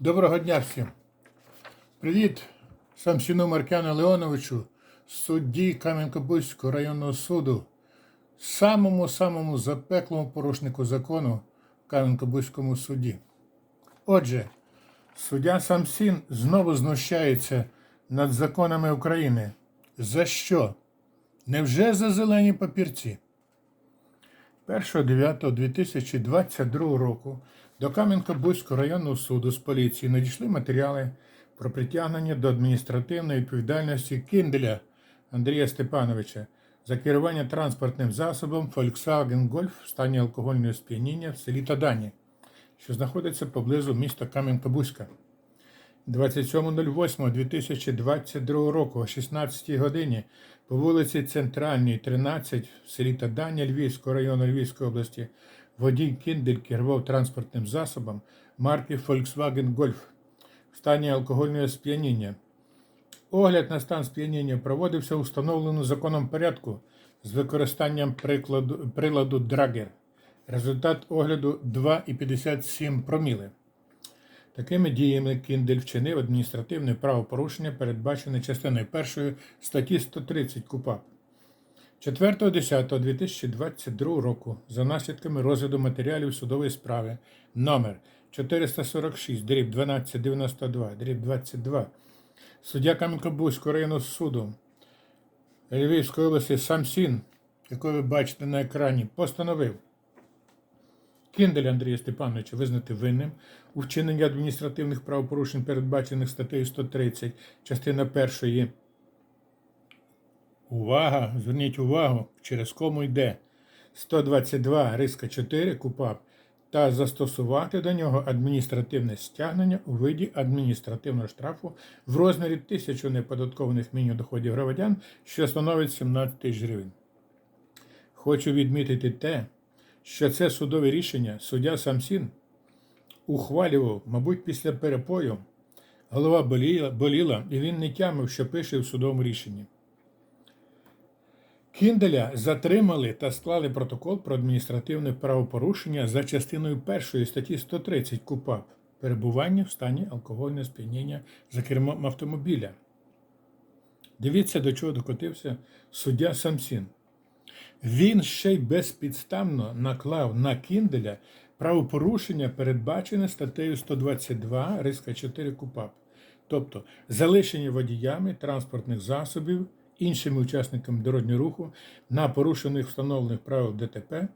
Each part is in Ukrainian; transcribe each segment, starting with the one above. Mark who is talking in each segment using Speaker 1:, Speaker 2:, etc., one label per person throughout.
Speaker 1: Доброго дня всім. Привіт Самсіну Маркяну Леоновичу, судді Кам'янко-Бузького районного суду, самому-самому запеклому порушнику закону в Кам'янко-Бузькому суді. Отже, суддя Самсін знову знущається над законами України. За що? Невже за зелені папірці? 1.9.2022 року до Кам'янко-Бузького районного суду з поліції надійшли матеріали про притягнення до адміністративної відповідальності Кінделя Андрія Степановича за керування транспортним засобом Volkswagen Golf в стані алкогольного сп'яніння в селі Тадані, що знаходиться поблизу міста Кам'янка-Бузька. 27.08.2022 року о 16 годині по вулиці Центральній, 13 в селі Таданя Львівського району Львівської області водій Кіндель керував транспортним засобом марки Volkswagen Golf в стані алкогольного сп'яніння. Огляд на стан сп'яніння проводився у встановленому законом порядку з використанням прикладу, приладу Драгер. Результат огляду 2,57 проміли. Такими діями Кіндель вчинив адміністративне правопорушення, передбачене частиною 1 статті 130 КУПАП. 4.10.2022 року за наслідками розгляду матеріалів судової справи номер 446 дріб 1292 дріб 22 суддя Кам'янко-Бузького районного суду Львівської області Самсін, якого ви бачите на екрані, постановив Кінделя Андрія Степановича визнати винним у вчиненні адміністративних правопорушень, передбачених статтею 130, частина 1. Увага! Зверніть увагу, через кому йде 122 риска 4 КУПАП та застосувати до нього адміністративне стягнення у виді адміністративного штрафу в розмірі тисячу неподаткованих мінімум доходів громадян, що становить 17 тисяч гривень. Хочу відмітити те, що це судове рішення суддя Самсін ухвалював, мабуть, після перепою. Голова боліла, боліла, і він не тямив, що пише в судовому рішенні. Кінделя затримали та склали протокол про адміністративне правопорушення за частиною 1 статті 130 КУПАП перебування в стані алкогольного сп'яніння за кермом автомобіля. Дивіться, до чого докотився суддя Самсін. Він ще й безпідставно наклав на Кінделя правопорушення, передбачене статтею 122 риска 4 КУПАП, тобто залишення водіями транспортних засобів іншими учасниками дорожнього руху на порушених встановлених правил ДТП,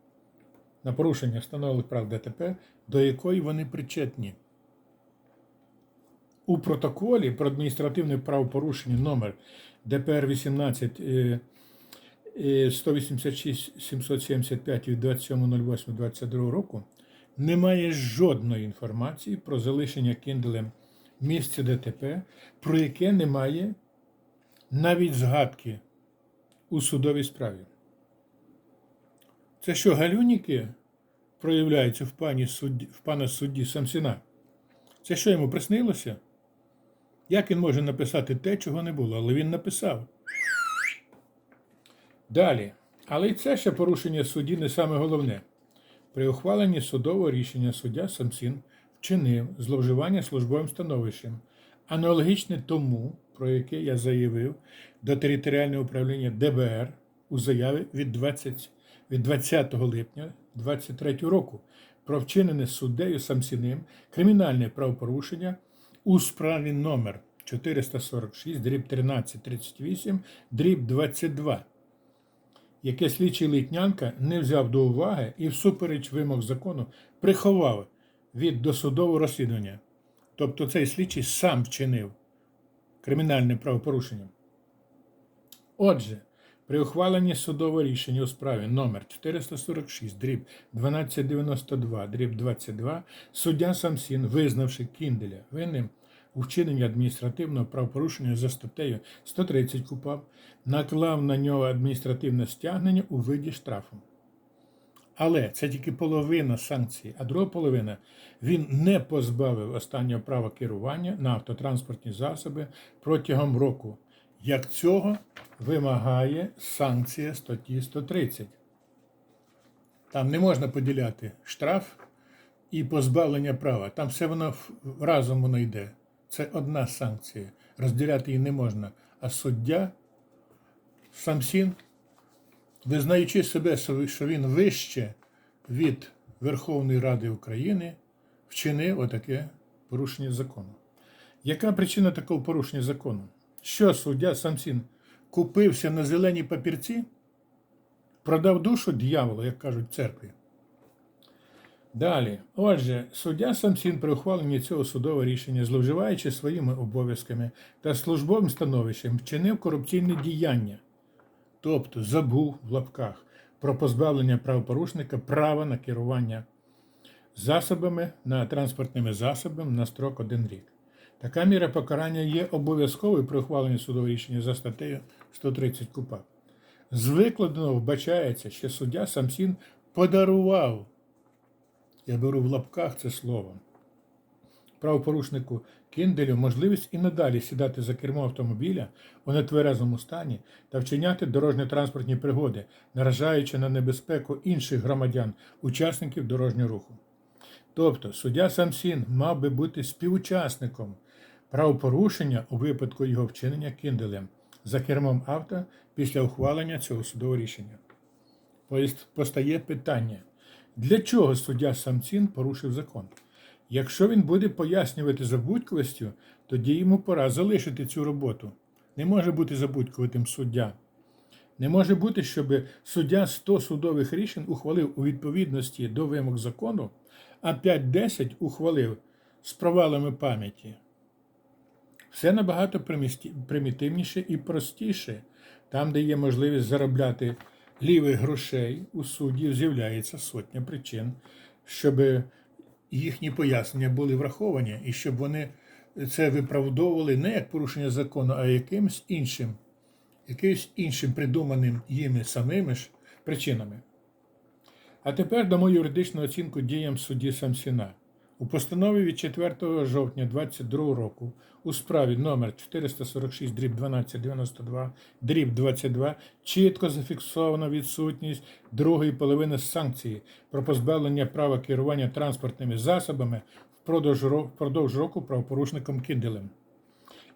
Speaker 1: на порушення встановлених правил ДТП, до якої вони причетні. У протоколі про адміністративне правопорушення номер ДПР 18 е, е, 186 775 від 27.08.22 року немає жодної інформації про залишення кінделем місця ДТП, про яке немає навіть згадки у судовій справі. Це що, галюніки проявляються в, пані судді, в пана судді Самсіна? Це що йому приснилося? Як він може написати те, чого не було? Але він написав. Далі. Але й це ще порушення судді не саме головне. При ухваленні судового рішення суддя Самсін вчинив зловживання службовим становищем, аналогічне тому, про яке я заявив до територіального управління ДБР у заяві від 20, від 20 липня 2023 року про вчинене суддею Самсіним кримінальне правопорушення у справі номер 446 дріб 1338 дріб 22 яке слідчий Литнянка не взяв до уваги і, всупереч вимог закону, приховав від досудового розслідування. Тобто цей слідчий сам вчинив кримінальне правопорушення. Отже, при ухваленні судового рішення у справі номер 446 дріб 1292 дріб 22 суддя Самсін, визнавши Кінделя винним у вчиненні адміністративного правопорушення за статтею 130 КУПАП, наклав на нього адміністративне стягнення у виді штрафу. Але це тільки половина санкції, а друга половина він не позбавив останнього права керування на автотранспортні засоби протягом року, як цього вимагає санкція статті 130. Там не можна поділяти штраф і позбавлення права. Там все воно разом воно йде. Це одна санкція. Розділяти її не можна. А суддя Самсін, визнаючи себе, що він вище від Верховної Ради України, вчинив отаке порушення закону. Яка причина такого порушення закону? Що суддя Самсін купився на зелені папірці, продав душу дьяволу, як кажуть церкві. Далі, отже, суддя Самсін при ухваленні цього судового рішення, зловживаючи своїми обов'язками та службовим становищем, вчинив корупційне діяння, тобто забув в лапках про позбавлення правопорушника права на керування засобами на транспортними засобами на строк один рік. Така міра покарання є обов'язковою при ухваленні судового рішення за статтею 130 КУПАП. З викладеного вбачається, що суддя Самсін подарував, я беру в лапках це слово, правопорушнику Кінделю можливість і надалі сідати за кермо автомобіля у нетверезому стані та вчиняти дорожньо-транспортні пригоди, наражаючи на небезпеку інших громадян, учасників дорожнього руху. Тобто суддя Самсін мав би бути співучасником правопорушення у випадку його вчинення кінделем за кермом авто після ухвалення цього судового рішення. Постає питання, для чого суддя Самсін порушив закон? Якщо він буде пояснювати забудькувістю, тоді йому пора залишити цю роботу. Не може бути забудькуватим суддя. Не може бути, щоб суддя 100 судових рішень ухвалив у відповідності до вимог закону, а 5-10 ухвалив з провалами пам'яті. Все набагато примітивніше і простіше. Там, де є можливість заробляти лівих грошей, у суддів з'являється сотня причин, щоб їхні пояснення були враховані і щоб вони це виправдовували не як порушення закону, а якимось іншим, якимось іншим придуманим їми самими ж причинами. А тепер дамо юридичну оцінку діям судді Самсіна. У постанові від 4 жовтня 2022 року у справі номер 446 дріб 1292 дріб 22 чітко зафіксовано відсутність другої половини санкції про позбавлення права керування транспортними засобами впродовж року правопорушником Кінделем.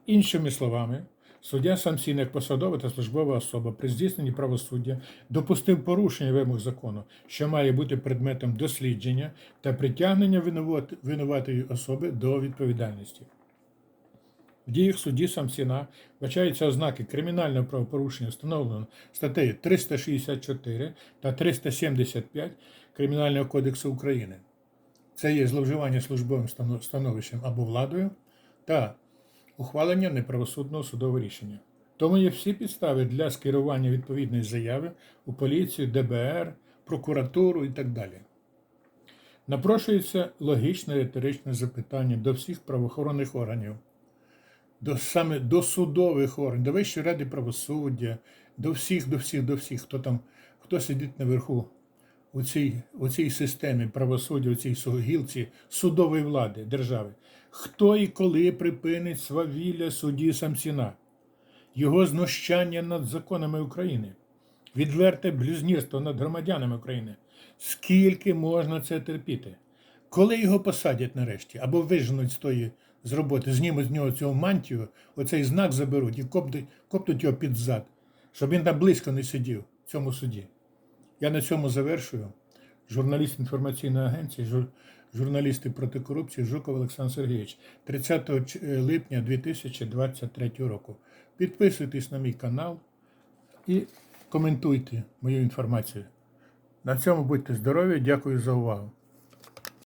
Speaker 1: Іншими словами, суддя Самсін, як посадова та службова особа при здійсненні правосуддя допустив порушення вимог закону, що має бути предметом дослідження та притягнення винуватої особи до відповідальності. В діях судді Самсіна вбачаються ознаки кримінального правопорушення, встановленого статтею 364 та 375 Кримінального кодексу України. Це є зловживання службовим становищем або владою та ухвалення неправосудного судового рішення. Тому є всі підстави для скерування відповідної заяви у поліцію, ДБР, прокуратуру і так далі. Напрошується логічне риторичне запитання до всіх правоохоронних органів, до саме до судових органів, до Вищої ради правосуддя, до всіх, до всіх, до всіх, хто там, хто сидить наверху у цій, у цій системі правосуддя, у цій гілці судової влади держави. Хто і коли припинить свавілля судді Самсіна, його знущання над законами України, відверте блюзнірство над громадянами України. Скільки можна це терпіти? Коли його посадять нарешті, або виженуть з тої з роботи, знімуть з нього цього мантію, оцей знак заберуть і коптуть, коптуть його під зад, щоб він там близько не сидів в цьому суді. Я на цьому завершую. Журналіст інформаційної агенції, жур- журналісти проти корупції Жуков Олександр Сергійович, 30 е, липня 2023 року. Підписуйтесь на мій канал і коментуйте мою інформацію. На цьому будьте здорові. Дякую за увагу.